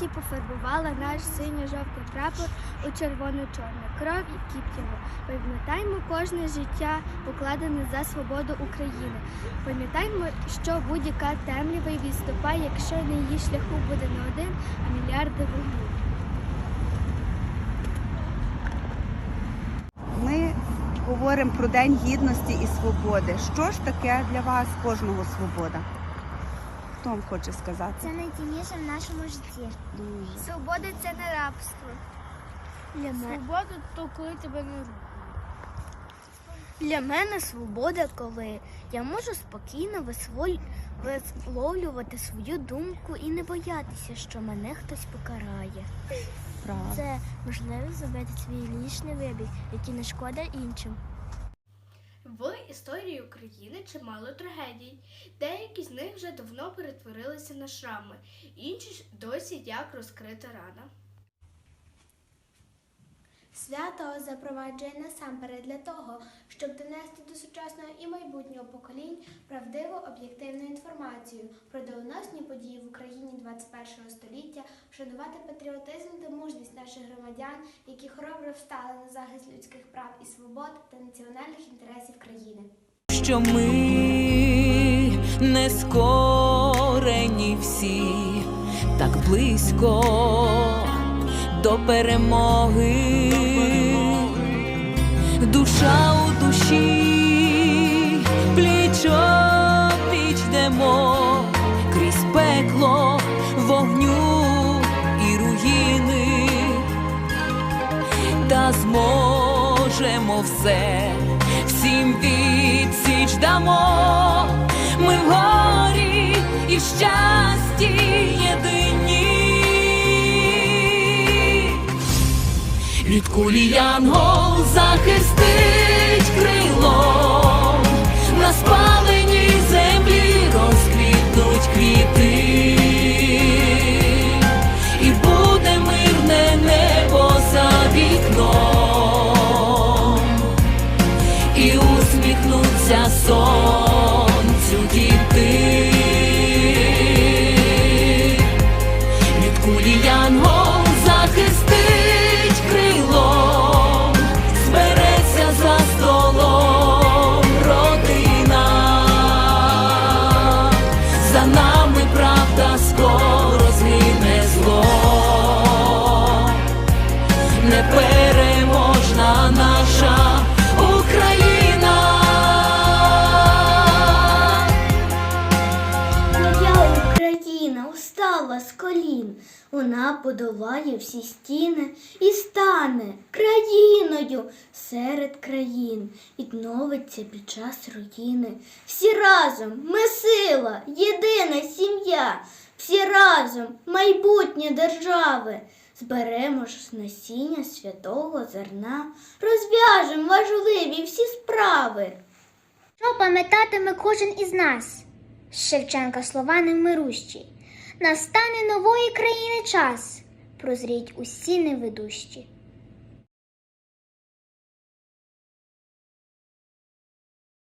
Революція пофарбувала наш синьо-жовтий прапор у червоно-чорну кров і кіптями. Пам'ятаймо кожне життя, покладене за свободу України. Пам'ятаймо, що будь-яка темрява й відступає, якщо на її шляху буде не один, а мільярди вогнів. Ми говоримо про День гідності і свободи. Що ж таке для вас кожного свобода? Хто вам хоче сказати? Це найцінніше в нашому житті. Дуже. Свобода це не рабство. Для мене... Свобода то коли тебе не Для мене свобода, коли я можу спокійно висловлювати свою думку і не боятися, що мене хтось покарає. Правда. Це можливість зробити свій лічний вибір, який не шкода іншим. В історії України чимало трагедій. Деякі з них вже давно перетворилися на шрами, інші досі як розкрита рана. Свято запроваджує насамперед для того, щоб донести до сучасного і майбутнього поколінь правдиву об'єктивну інформацію про доленосні події в Україні 21 століття, вшанувати патріотизм та мужність наших громадян, які хоробро встали на захист людських прав і свобод та національних інтересів країни. що ми не скорені всі, так близько до перемоги, душа у душі, плічо пліч крізь пекло вогню і руїни. Та зможемо все, всім відсіч дамо, ми в горі і в щасті єдині. Від кулі янгол захистить крилом, на спаленій з колін, вона подолає всі стіни і стане країною серед країн, відновиться під час руїни. Всі разом ми сила, єдина сім'я, всі разом майбутнє держави. Зберемо ж насіння святого зерна, розв'яжемо важливі всі справи. Що пам'ятатиме кожен із нас? Шевченка слова невмирущі. Настане нової країни час, прозріть усі невидущі.